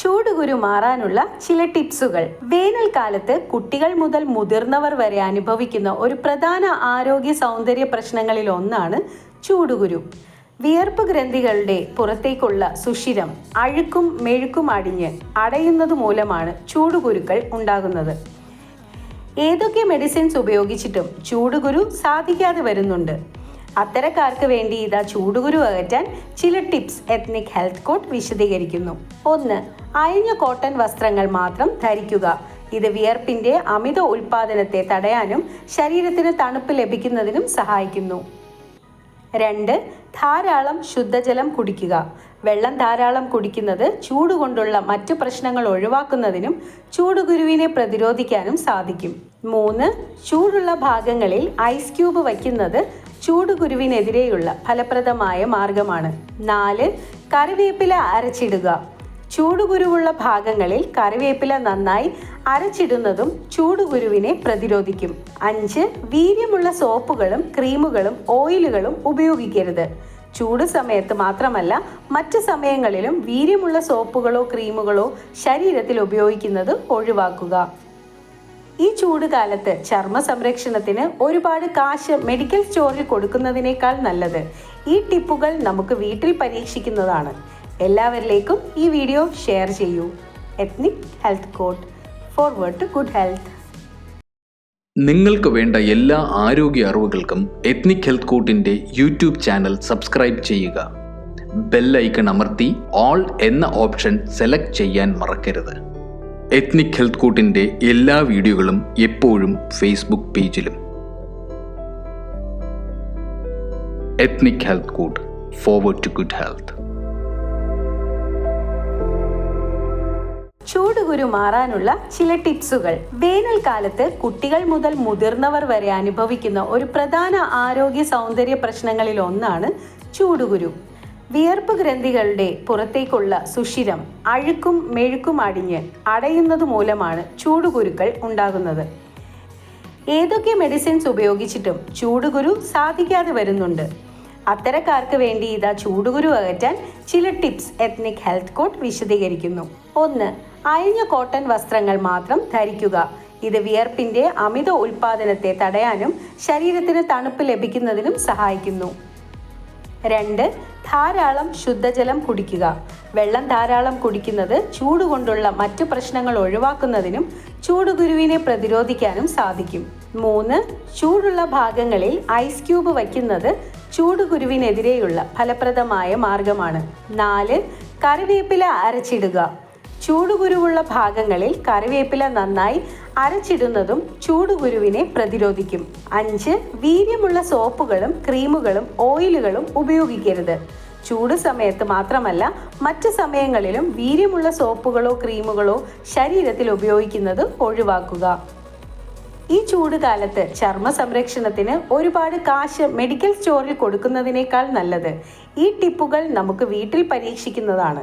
ചൂടുകുരു മാറാനുള്ള ചില ടിപ്സുകൾ. വേനൽക്കാലത്ത് കുട്ടികൾ മുതൽ മുതിർന്നവർ വരെ അനുഭവിക്കുന്ന ഒരു പ്രധാന ആരോഗ്യ സൗന്ദര്യ പ്രശ്നങ്ങളിൽ ഒന്നാണ് ചൂടുകുരു. വിയർപ്പ് ഗ്രന്ഥികളുടെ പുറത്തേക്കുള്ള സുഷിരം അഴുക്കും മെഴുക്കും അടിഞ്ഞ് അടയുന്നത് മൂലമാണ് ചൂടുകുരുക്കൾ ഉണ്ടാകുന്നത്. ഏതൊക്കെ മെഡിസിൻസ് ഉപയോഗിച്ചിട്ടും ചൂടുകുരു സാധിക്കാതെ വരുന്നുണ്ട്. അത്തരക്കാർക്ക് വേണ്ടി ഇതാ ചൂടുകുരു അകറ്റാൻ ചില ടിപ്സ് എത്നിക് ഹെൽത്ത് കോഡ് വിശദീകരിക്കുന്നു. ഒന്ന് അയഞ്ഞ കോട്ടൺ വസ്ത്രങ്ങൾ മാത്രം ധരിക്കുക. ഇത് വിയർപ്പിന്റെ അമിത ഉൽപാദനത്തെ തടയാനും ശരീരത്തിന് തണുപ്പ് ലഭിക്കുന്നതിനും സഹായിക്കുന്നു. രണ്ട് ധാരാളം ശുദ്ധജലം കുടിക്കുക. വെള്ളം ധാരാളം കുടിക്കുന്നത് ചൂട് കൊണ്ടുള്ള മറ്റു പ്രശ്നങ്ങൾ ഒഴിവാക്കുന്നതിനും ചൂടുകുരുവിനെ പ്രതിരോധിക്കാനും സാധിക്കും. മൂന്ന് ചൂടുള്ള ഭാഗങ്ങളിൽ ഐസ് ക്യൂബ് വയ്ക്കുന്നത് ചൂടുകുരുവിനെതിരെയുള്ള ഫലപ്രദമായ മാർഗമാണ്. നാല് കറിവേപ്പില അരച്ചിടുക. ചൂടുകുരുവുള്ള ഭാഗങ്ങളിൽ കറിവേപ്പില നന്നായി അരച്ചിടുന്നതും ചൂടുകുരുവിനെ പ്രതിരോധിക്കും. അഞ്ച് വീര്യമുള്ള സോപ്പുകളും ക്രീമുകളും ഓയിലുകളും ഉപയോഗിക്കരുത്. ചൂട് സമയത്ത് മാത്രമല്ല മറ്റ് സമയങ്ങളിലും വീര്യമുള്ള സോപ്പുകളോ ക്രീമുകളോ ശരീരത്തിൽ ഉപയോഗിക്കുന്നത് ഒഴിവാക്കുക. ഈ ചൂട് കാലത്ത് ചർമ്മ സംരക്ഷണത്തിന് ഒരുപാട് കാശ് മെഡിക്കൽ സ്റ്റോറിൽ കൊടുക്കുന്നതിനേക്കാൾ നല്ലത്. ഈ ടിപ്പുകൾ നമുക്ക് വീട്ടിൽ പരീക്ഷിക്കുന്നതാണ്. എല്ലാവരിലേക്കും ഈ വീഡിയോ ഷെയർ ചെയ്യൂ. Ethnic health court forward to good health നിങ്ങൾക്ക് വേണ്ട എല്ലാ ആരോഗ്യ അറിവുകൾക്കും എത്നിക് ഹെൽത്ത് കോട്ടിന്റെ യൂട്യൂബ് ചാനൽ സബ്സ്ക്രൈബ് ചെയ്യുക. ബെൽ ഐക്കൺ അമർത്തി ഓൾ എന്ന ഓപ്ഷൻ സെലക്ട് ചെയ്യാൻ മറക്കരുത്. എത്നിക് ഹെൽത്ത് കോട്ടിന്റെ എല്ലാ വീഡിയോകളും എപ്പോഴും ഫേസ്ബുക്ക് പേജിലും. Ethnic health court forward to good health ചൂടുകുരു മാറാനുള്ള ചില ടിപ്സുകൾ. വേനൽക്കാലത്ത് കുട്ടികൾ മുതൽ മുതിർന്നവർ വരെ അനുഭവിക്കുന്ന ഒരു പ്രധാന ആരോഗ്യ സൗന്ദര്യ പ്രശ്നങ്ങളിൽ ഒന്നാണ് ചൂടുകുരു. വിയർപ്പ് ഗ്രന്ഥികളുടെ പുറത്തേക്കുള്ള സുഷിരം അഴുക്കും മെഴുക്കും അടിഞ്ഞ് അടയുന്നത് മൂലമാണ് ചൂടുകുരുക്കൾ ഉണ്ടാകുന്നത്. ഏതൊക്കെ മെഡിസിൻസ് ഉപയോഗിച്ചിട്ടും ചൂടുകുരു സാധിക്കാതെ വരുന്നുണ്ട്. അത്തരക്കാർക്ക് വേണ്ടി ഇതാ ചൂടുകുരു അകറ്റാൻ ചില ടിപ്സ് എത്നിക് ഹെൽത്ത് കോട്ട് വിശദീകരിക്കുന്നു. ഒന്ന് അയഞ്ഞ കോട്ടൺ വസ്ത്രങ്ങൾ മാത്രം ധരിക്കുക. ഇത് വിയർപ്പിന്റെ അമിത ഉൽപാദനത്തെ തടയാനും ശരീരത്തിന് തണുപ്പ് ലഭിക്കുന്നതിനും സഹായിക്കുന്നു. രണ്ട് ധാരാളം ശുദ്ധജലം കുടിക്കുക. വെള്ളം ധാരാളം കുടിക്കുന്നത് ചൂട് കൊണ്ടുള്ള മറ്റു പ്രശ്നങ്ങൾ ഒഴിവാക്കുന്നതിനും ചൂടുകുരുവിനെ പ്രതിരോധിക്കാനും സാധിക്കും. മൂന്ന് ചൂടുള്ള ഭാഗങ്ങളിൽ ഐസ് ക്യൂബ് വയ്ക്കുന്നത് ചൂടുകുരുവിനെതിരെയുള്ള ഫലപ്രദമായ മാർഗമാണ്. നാല് കറിവേപ്പില അരച്ചിടുക. ചൂടുകുരുവുള്ള ഭാഗങ്ങളിൽ കറിവേപ്പില നന്നായി അരച്ചിടുന്നതും ചൂടുകുരുവിനെ പ്രതിരോധിക്കും. അഞ്ച് വീര്യമുള്ള സോപ്പുകളും ക്രീമുകളും ഓയിലുകളും ഉപയോഗിക്കരുത്. ചൂട് സമയത്ത് മാത്രമല്ല മറ്റു സമയങ്ങളിലും വീര്യമുള്ള സോപ്പുകളോ ക്രീമുകളോ ശരീരത്തിൽ ഉപയോഗിക്കുന്നത് ഒഴിവാക്കുക. ഈ ചൂട് കാലത്ത് ചർമ്മ സംരക്ഷണത്തിന് ഒരുപാട് കാശ് മെഡിക്കൽ സ്റ്റോറിൽ കൊടുക്കുന്നതിനേക്കാൾ നല്ലത്. ഈ ടിപ്പുകൾ നമുക്ക് വീട്ടിൽ പരീക്ഷിക്കുന്നതാണ്.